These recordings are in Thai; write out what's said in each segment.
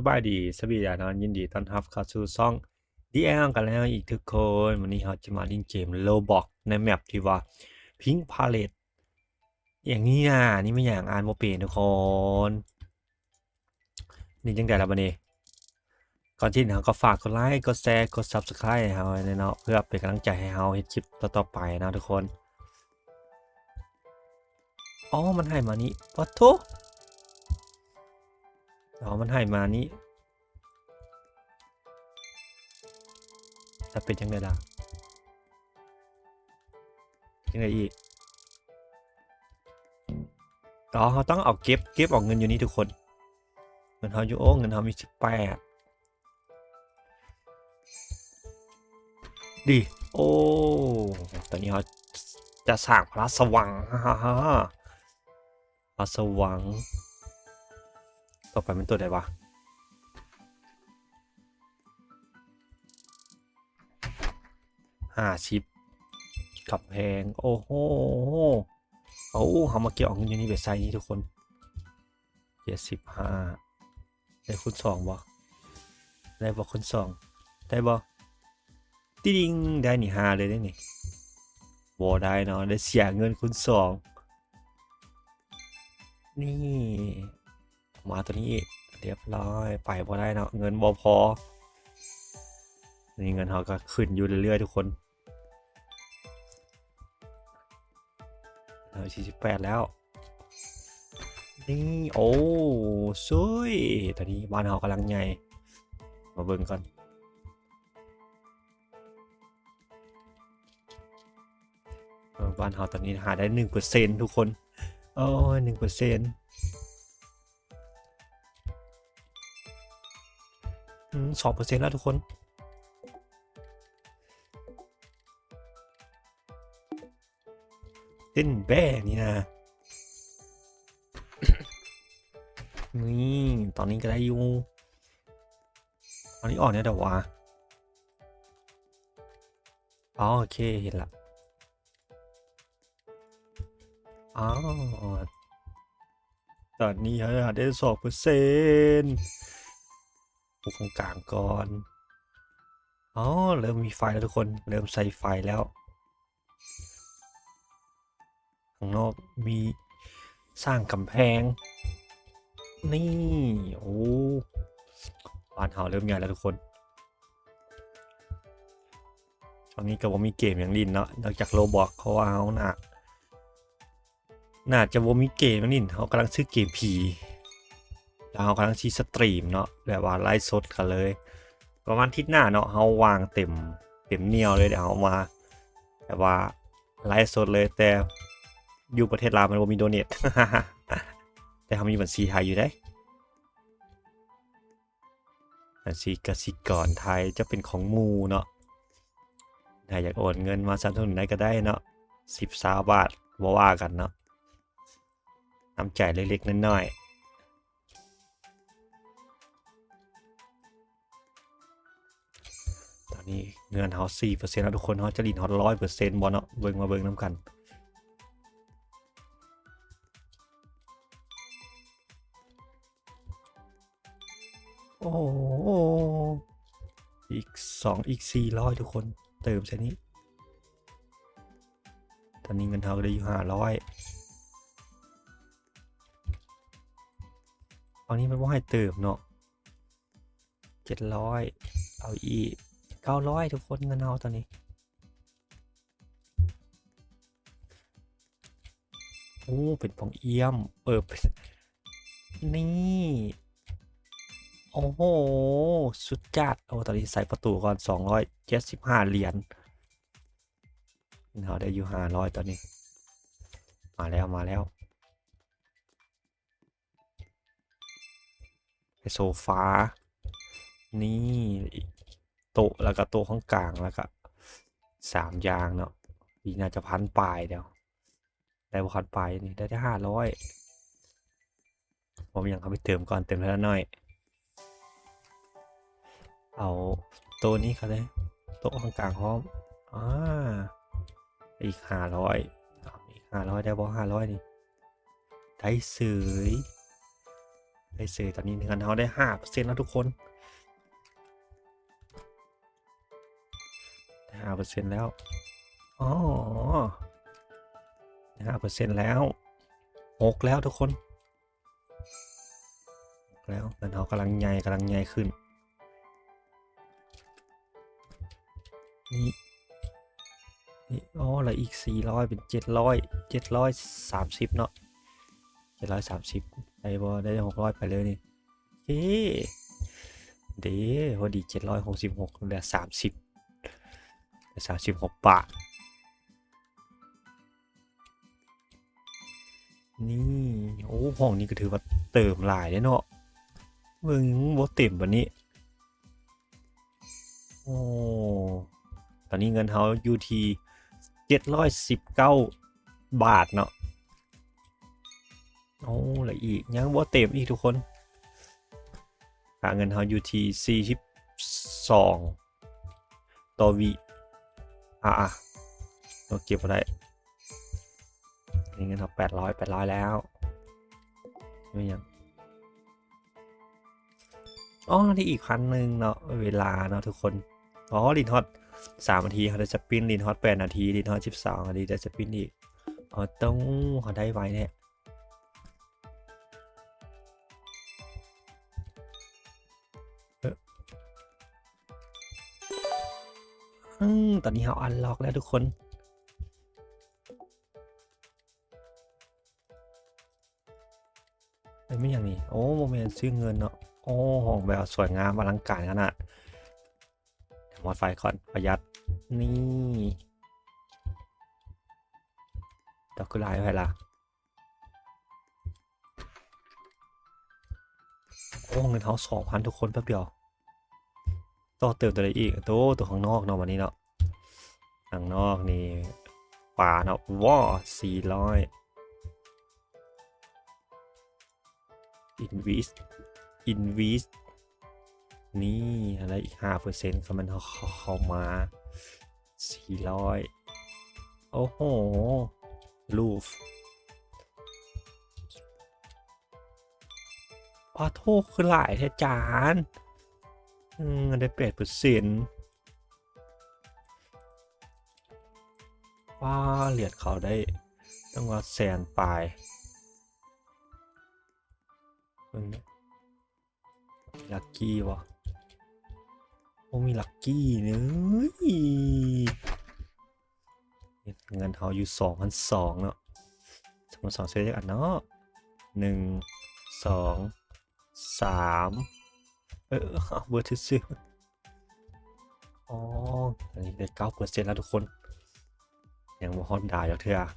สบายดีสวีดานอนยินดีต้อนรับเข้าสู่ช่อง DL กันแล้วอีกทุกคนวันนี้เราจะมาเล่นเกม Roblox ในแมปที่ว่า Pink Palette อย่างนี้นะนี่ไม่อย่างอ่านโมเป็นทุกคนนี่จังไดล่ะบัดนี้ก่อนที่เราก็ฝากกดไลค์กดแชร์กด Subscribe ให้เราไว้เนาะเพื่อเป็นกำลังใจให้เราเฮ็ดคลิปต่อๆไปนะทุกคนอ๋อมันให้มานี่ปะโถ อ๋อมันให้มานี้จะเป็นยังไงล่ะยังไงอีกอ๋อเขาต้องเอาเก็บเก็บออกเงินอยู่นี่ทุกคน เงินเขาอยู่โอ้เงินเขามีสิบแปดดีโอ้ตอนนี้เขาจะสร้างพระสว่างฮ่าฮ่าฮ่าพระสว่าง ต่อไปเป็นตัวใดวะห้าชิปกับแพงโอ้โหเอาเขามาเกี่ยวเงินอยู่นี่เบ็ดไซนี่ทุกคนเจ็ดสิบห้าได้คุณสองบ่ได้บ่คุณสองได้บ่ติดิงได้นี่ห้าเลยได้นี่บ่ได้เนาะได้เสียเงินคุณสองนี่ มาตัวนี้เรียบร้อยไปพอได้เนาะเงินบอพอนี่เงินเขาก็ขึ้นอยู่เรื่อยๆ ทุกคนเราสี่สิบแปดแล้ว นี่ โอ้สวยตอนนี้บ้านเขากำลังใหญ่ มาเบิ่งก่อนบ้านเขาตอนนี้หาได้หนึ่งเปอร์เซ็นทุกคน โอ้ยหนึ่งเปอร์เซ็นต์ สองเปอร์เซ็นต์แล้วทุกคน เต้นแบ้นี่นะนี่ตอนนี้ก็ได้อยู่ตอนนี้ออกเนี่ยเดี๋ยววะอ๋อโอเคเห็นละอ๋อตอนนี้หาได้สองเปอร์เซ็นต์ ปูตรงกลางก่อนอ๋อเริ่มมีไฟแล้วทุกคน เริ่มใส่ไฟแล้วข้างนอกมีสร้างกำแพง นี่โอ้บ้านเฮาเริ่มใหญ่แล้วทุกคนตอนนี้ก็ว่มีเกมอย่างลินเนาะนอกจากโลบอกเขาว่าเขาน่ะน่าจะว่มีเกมอย่างลินเขากำลังซื้อเกมผี แล้วเรากำลังชีสตรีมเนาะแบบว่าไลฟ์สดกันเลย ประมาณทิศหน้าเนาะเขาวางเต็มเต็มเนียวเลยเดี๋ยวเอามาแบบว่าไลฟ์สดเลยแต่อยู่ประเทศลาวมันบ่มีโดเนทแต่เขามีบัญชีไทยอยู่ได้บัญชีกสิกรไทยจะเป็นของมูเนาะถ้าอยากโอนเงินมาสนับสนุนได้ก็ได้เนาะสิบสาบาทบ่ว่ากันเนาะน้ำใจเล็กๆน้อยๆ นนี้เงินเขาสี่เปอร์เซ็นต์แล้วทุกคนเขาจะลินฮอตร้อยเปอร์เซ็นต์บอลเนาะเบิ่งมาเบิ่งน้ำกันโอ้อีกสองอีกสี่ร้อยทุกคนเติมใช่นี้ ตอนนี้เงินเขาได้อยู่ห้าร้อยตอนนี้มันว่าให้เติมเนาะเจ็ดร้อยเอาอีก ก้าร้อยทุกคนเงินเอาตอนนี้โอ้เป็นปองเอี่ยมเออเป็นนี่โอ้โหสุดจัดโอ้ตอนนี้ใส่ประตูก่อนสองร้อยเจ็ดสิบห้าเหรียญเราได้อยู่ห้าร้อยตอนนี้ มาแล้วมาแล้วไอโซฟา นี่ โต๊ะแล้วก็โต๊ะข้างกลางแล้วก็สามยางเนาะอีกน่าจะพันปลายเดียวได้พันปลายนี่ได้ได้ห้าร้อยผมยังเขาไปเติมก่อนเติมแล้วหน่อย เอาโต๊ะนี้เขาเลยโต๊ะข้างกลางพร้อมอ่าอีกห้าร้อยอีกห้าร้อยได้บอห้าร้อยนี่ได้เสยได้เซตอนนี้เงินเขาได้ห้าเปอร์เซ็นต์แล้วทุกคน ห้าเปอร์เซ็นต์แล้ว อ๋อห้าเปอร์เซ็นต์แล้วหกแล้วทุกคนหกแล้วเงินเขากำลังใหญ่กำลังใหญ่ขึ้น นี่นี่อ๋อแล้วอีกสี่ร้อยเป็นเจ็ดร้อยเจ็ดร้อยสามสิบเนาะเจ็ดร้อยสามสิบได้บอได้หกร้อยไปเลยนี่เฮ้เด้พอดีเจ็ดร้อยหกสิบหกเหลือสามสิบ สามสิบหกบาท นี่ โอ้ห้องนี้ก็ถือว่าเติมหลายเลยเนาะเบิ่งบ่เต็มวันนี้ โอ้ ตอนนี้เงินเขาอยู่ที่เจ็ดร้อยสิบเก้าบาทเนาะ โอ้ละอีก ยังบ่เต็มอีกทุกคนค่าเงินเขาอยู่ที่สี่สิบสองต่อวิ อะเราเก็บไว้ได้นี่เงินเราแปดร้อยแปดร้อยแล้วไม่ยังอ๋อนี่อีกพันหนึ่งเนาะเวลาเนาะทุกคน อ๋อลินฮอตสามนาทีเขาจะสปินลินฮอตแปดนาทีลินฮอตสิบสองนาทีจะสปินอีกอ๋อต้องเขาได้ไว้เนี่ย อืมตอนนี้เขาอันล็อกแล้วทุกคนเอ้ยไม่อย่างนี้ โอ้โมเมนต์ซื้อเงินเนาะ โอ้ห้องแบบสวยงามอลังการขนาดมอดไฟก่อนประหยัด นี่ดอกกุหลาบไปละโอ้เงินเขาสองพันทุกคนแป๊บเดียว ต่อเติมตัวใดอีกตัวตัวข้างนอกเนาะวันนี้เนาะข้างนอกนี่ป่าเนาะว้าสี่ร้อยอินวิสอินวิสนี่อะไรอีกห้าเปอร์เซ็นต์เขามันเขาเขาเข้ามาสี่ร้อยโอ้โหลูฟพอโทษคือหลายแท้จาน อืมได้แปดเปอร์เซ็นต์ว้าเหรียญเขาได้ต้องว่าแสนปลายเบิ่งลักกี้วะโอ้มีลักกี้เนยเงินเขาอยู่สองพันสองเนาะสองพันสองเซตอันเนาะหนึ่งสองสาม เออเอาเบอร์ที่ซื้ออ๋ออันนี้ได้เก้าเปอร์เซ็นต์แล้วทุกคน ยังบ่ฮอตดาอยแล้วเถอะ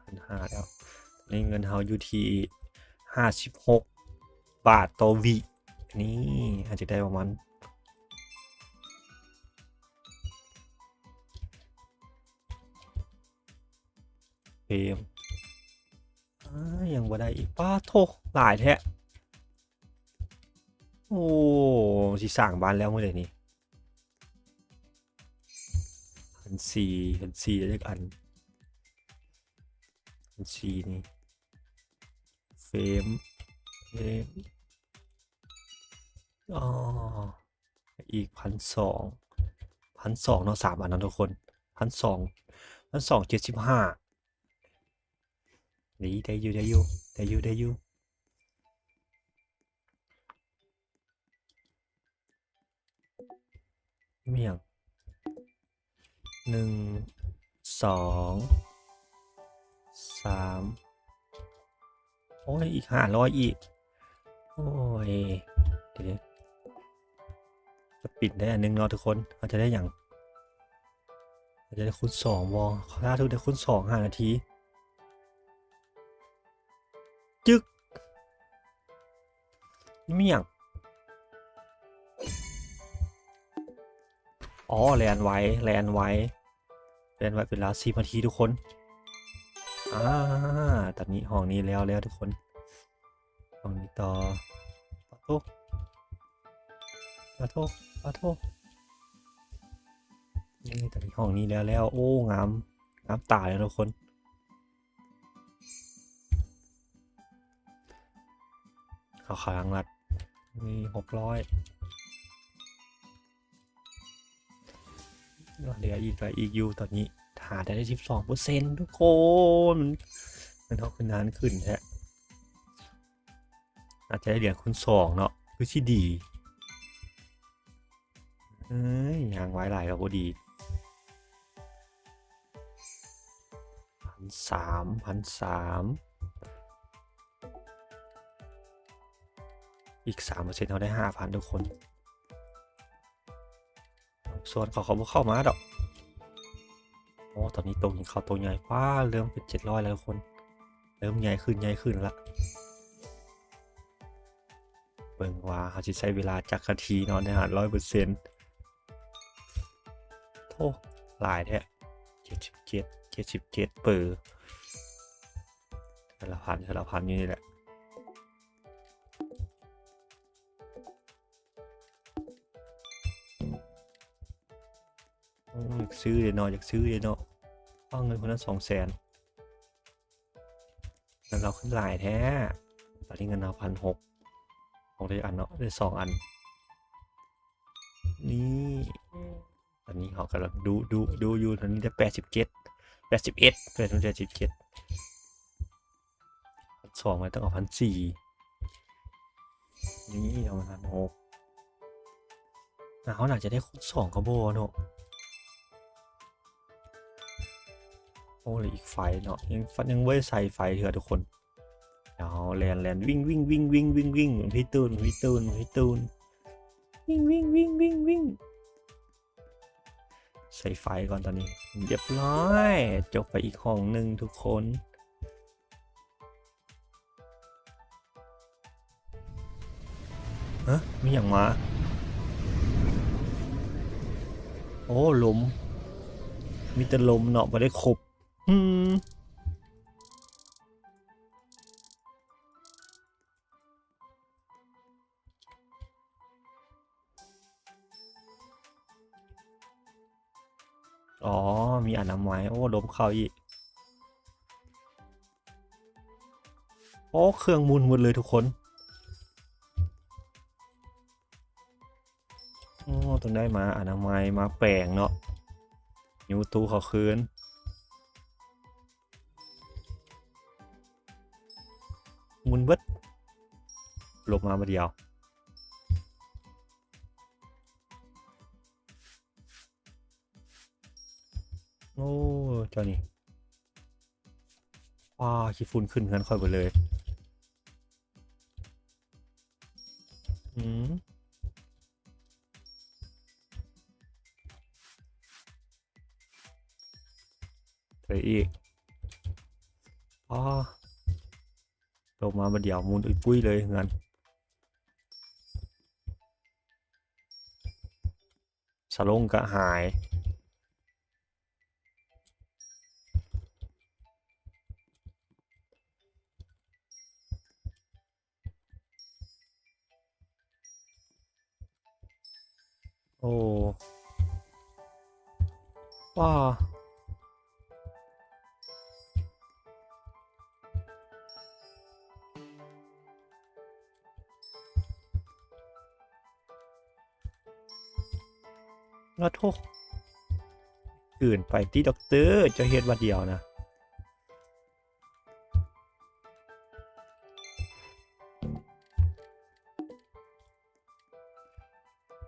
พันห้าแล้วนี่เงินเขาอยู่ที่ห้าสิบหกบาทต่อวินี่อาจจะได้ประมาณเฟรม ยังบ่ได้อีกป้าโทหลายแท้โอ้สิสั่งบ้านแล้วเมื่อไหร่นี่พันสี่พันสี่เล็กอันพันสี่นี่เฟมเอ๊ะอ๋ออีกพันสองพันสองเนาะสามอันนะทุกคนพันสองพันสองเจ็ดสิบห้า นี่ได้อยู่ได้อยู่ได้อยู่ได้อยู่ไม่อย่างหนึ่งสองสามโอ้ย อีกห้าร้อยอีก โอ้ย เดี๋ยวจะปิดได้อันนึงเนาะทุกคนเราจะได้อย่าง เราจะได้คูณสองวอถ้าทุกได้คูณสองห้านาที จึกนี่มีอย่างอ๋อแลนไว้แลนไว้แลนไว้เป็นเวลาสี่นาทีทุกคนอ่าตอนนี้ห้องนี้แล้วแล้วทุกคนห้องนี้ต่อปะโทปะโทปะโทนี่ตอนนี้ห้องนี้แล้วแล้วโอ้งามงามตาเลยทุกคน เอาขาลังรัดมีหกร้อยเหลืออีกเหลืออีกอยู่ตอนนี้หาได้สิบสองเปอร์เซ็นต์ทุกคน มันเท่าขึ้นานขึ้นแท้อาจจะได้เหรียญคูณสองเนาะคือที่ดีเอ้ยยางไว้หลายเราก็ดีพันสามพันสาม อีกสามเปอร์เซ็นต์เราได้ห้าพันทุกคนส่วนขาเขาบ่เข้ามาดอกโอ้ตอนนี้ตัวหินเขาตัวใหญ่ว้าเริ่มเป็นเจ็ดร้อยแล้วทุกคน เริ่มใหญ่ขึ้นใหญ่ขึ้นละเบิ่งว่าเขาจะใช้เวลาจากนาทีนอนในหารร้อยเปอร์เซ็นต์โทหลายแท้เจ็ดสิบเจ็ดเจ็ดสิบเจ็ดเปอร์แต่ละพันแต่ละพันอยู่นี่แหละากซื้อเลยเนาะอยากซื้อเลยเนาะเอาเงินคนละสองแสนเงินเราขึ้นหลายแท้ ตอนนี้เงินเราพันหกของได้อันเนาะได้สองอัน นี่ตอนนี้เขากำลังดูดูดูอยู่ตอนนี้ได้แปดสิบเจ็ดแปดสิบเอ็ดแปดสิบเจ็ดสิบเจ็ดสองมันต้องเอาพันสี่นี่เอามาพันหกเขาหนักจะได้คูณสองกระโบเนาะ เหลยอีกไฟเนาะยังฟันยังไม่ได้ใส่ไฟเถอะทุกคนเดี๋ยวแลนแลนวิ่งวิ่งวิ่งวิ่งวิ่งวิ่งเหมือนพี่ตูนเหมือนพี่ตูนเหมือนพี่ตูนวิ่งวิ่งวิ่งวิ่งวิ่งใส่ไฟก่อนตอนนี้เรียบร้อยจบไปอีกห้องหนึ่งทุกคนฮะมีอย่างมาโอ้ลมมีแต่ลมเนาะไม่ได้ขบ อืมอ๋อ มีอนามัยโอ้ลมเข้าอีก โอ้ เครื่องมุนหมดเลยทุกคน โอ้ต้องได้มาอนามัยมาแปลงเนาะนิ้วตู้เขาคืน มุนเบิดลบมามาเดียว โอ้ เจ้านี่ว้าขี้ฝุ่นขึ้นเงินค่อยไปเลย อืมไปอีกอ๋อ ลงมามาเดี๋ยวมูนอุ้ยปุ้ยเลยงั้นสลงก็หายโอ้ว้า งาโทษอื่นไปที่ด็อกเตอร์จะเฮ็ดว่าเดียวนะ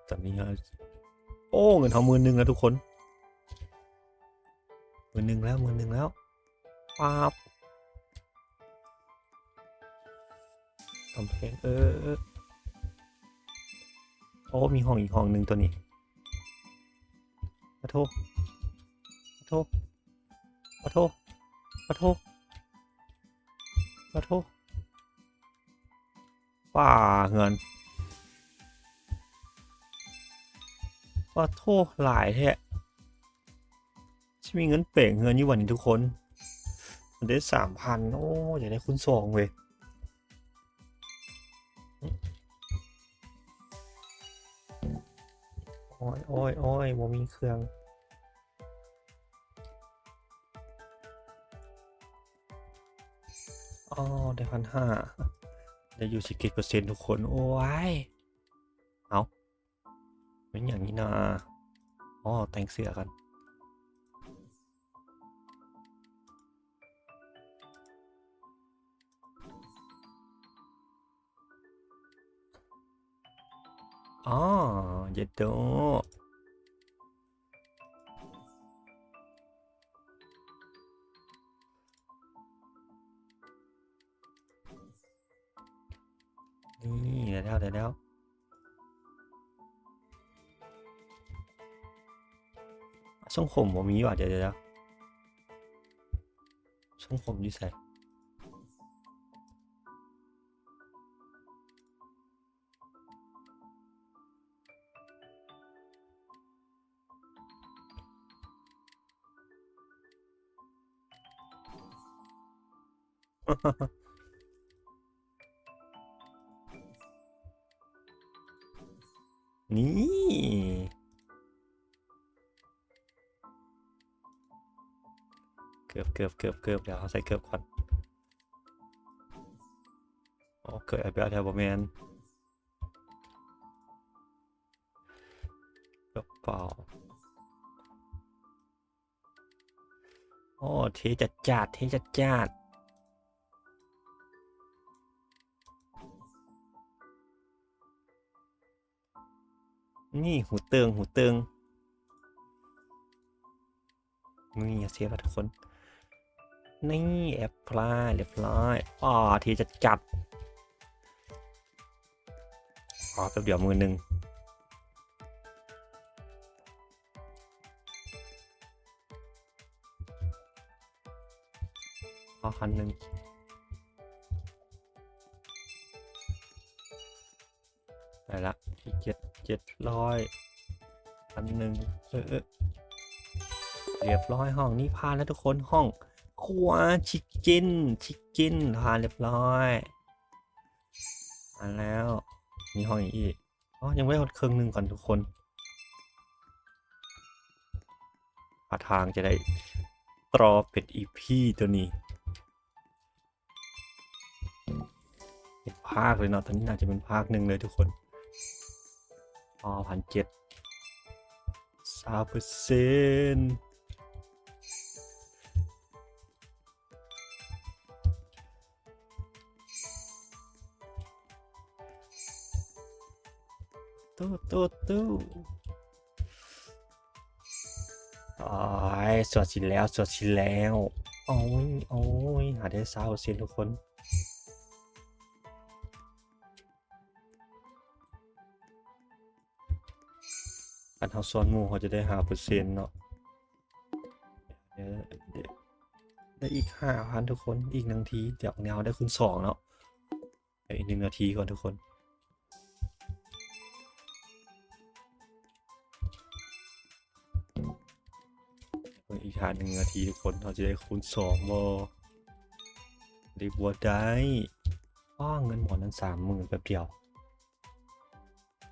ตอนนี้ฮะโอ้เงินทำมือหนึ่งแล้วทุกคนมือหนึ่งแล้วมือหนึ่งแล้วป๊าบกำแพงเออเออโอ้มีห้องอีกห้องหนึ่งตัวนี้ โทษขอโทษขอโทษขอโทษขอโทษป่าเงินขอโทษหลายแท้ฉันมีเงินเป่งเงินอยู่วันนี้ทุกคนมันได้สามพันโอ้อยากได้คุณสองเว้ยโอ้ยโอ้ยโอ้ยบ่มีเครื่อง อได้พันห้าได้อยู่สิบเจ็ดเปอร์เซ็นต์ทุกคน โอ้ย เอาเป็นอย่างนี้นะอ๋อแต่งเสื้อกันอ๋อเย็ดโด นี่เดี๋ยวแล้วเดี๋ยวแล้วทรงผมผมมีว่ะเดี๋ยวเดี๋ยวเดี๋ยวทรงผมอยี่ใส่ นี่ เกือบเกือบเกือบเกือบเดี๋ยวเอาใส่เกือบก่อนโอ้เกิดอะไรไปแล้วแถวบอแมนกระเป๋าโอ้เทจัดจัดเทจัดจัด นี่หูเติงหูเติงนี่อย่าเสียแล้วทุกคน นี่แอปพลายเรียบร้อยอ๋อทีจะจัดอ๋อแป๊บเดียวมือหนึ่งอ๋อคันหนึ่ง เจ็ดร้อยพันหนึ่งเออเออเรียบร้อยห้องนี้ผ่านแล้วทุกคนห้องครัวชิคก้นชิคก้นผ่านเรียบร้อยมาแล้วมีห้องอีกอ๋อยังไม่หมดครึ่งหนึ่งก่อนทุกคนหาทางจะได้ตรอเป็นอีพีตัวนี้เป็นภาคเลยเนาะตอนนี้น่าจะเป็นภาคหนึ่งเลยทุกคน อ๋อพันเจ็ดสามเปอร์เซ็นต์ตู้ตู้ตู้โอ้ยสวดสินแล้ว สวดสินแล้ว โอ้ยโอ้ยหาได้สาวเซนทุกคน การทำซ้อนหมูเขาจะได้หาเปอร์เซ็นต์เนาะเดี๋ยวได้อีกห้าพันทุกคนอีกหนึ่งทีเดี๋ยวแนวได้คูณสองเนาะเดี๋ยวอีกหนึ่งนาทีก่อนทุกคนอีกทานหนึ่งนาทีทุกคนเราจะได้คูณสองบอได้บัวได้ว้าเงินหมดนั้นสามหมื่นแป๊บเดียว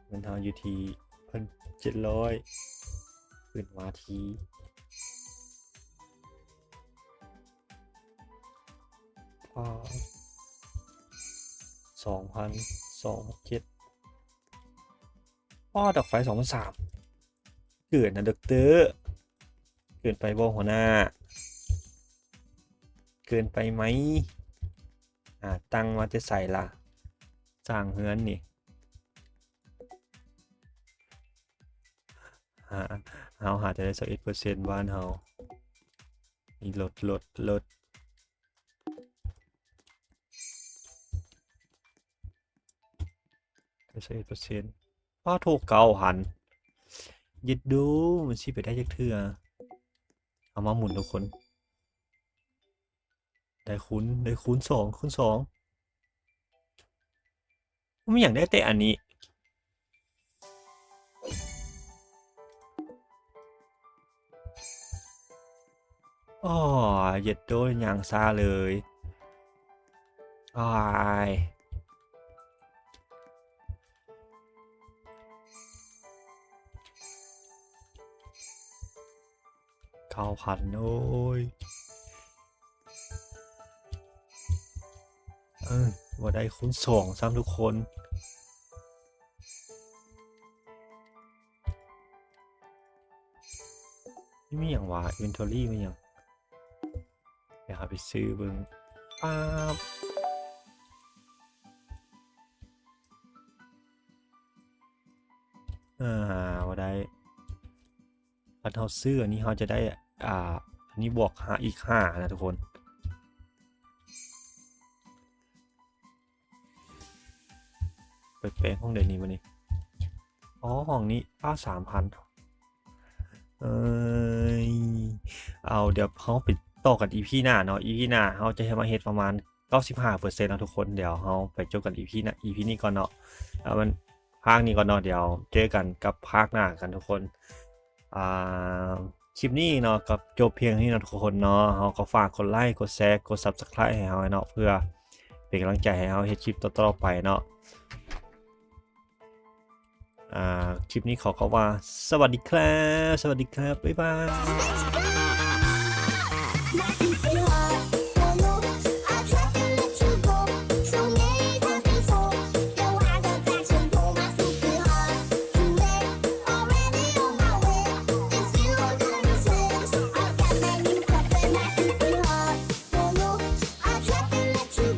เงินทางอยู่ที่ เจ็ดร้อยขึ้นมาทีว้าวสองพันสองเจ็ดว้าดอกไฟสองพันสามเกิดนะด็อกเตอร์เกินไปบ่หัวหน้า เกินไปไหมอ่าตังมาจะใส่ละสร้างเฮือนนี่ หาเฮาหาจะได้สักเอ็ดเปอร์เซ็นต์บ้านเฮานี่ลดลดลดได้สักเอ็ดเปอร์เซ็นต์ป้าถูกเก่าหันยึดดูมันสิไปได้จักเทื่อเอามาหมุนทุกคน ได้คูณได้คูณสองคูณสองไม่อยากได้แต่อันนี้ อ๋อเย็ดโดนอย่างซาเลยอายเก้าพันโอ้ยเออว่าได้คูณสองซ้ำทุกคนนี่มีอย่างวะ inventory มีอย่าง เดี๋ยวหาไปซื้อเบิ่งป๊าบอ่าว่าได้พอเราซื้ออันนี้เราจะได้อ่าอันนี้บวกหาอีกห้านะทุกคนเปิดแปลงห้องเดยวนี้มานี่อ๋อห้องนี้ป้าสามพันเอ้ยเอาเดี๋ยวเขาไป ต่อกันอีพีหน้าเนาะอีพีหน้าเขาจะให้มาเฮ็ดประมาณ 95%เนาะทุกคนเดี๋ยวเขาไปจบกันอีพีหน้าอีพีนี้ก่อนเนาะแล้วมันภาคนี้ก่อนเนาะเดี๋ยวเจอกันกับภาคหน้ากันทุกคนอ่าคลิปนี้เนาะกับจบเพียงนี้เนาะทุกคนเนาะเขาก็ฝากกดไลค์กดแชร์กด Subscribe ให้เราเนาะเพื่อเป็นกำลังใจให้เราเฮ็ดคลิปต่อๆไปเนาะอ่าคลิปนี้ขอขอว่า สวัสดีครับ สวัสดีครับ บ๊ายบาย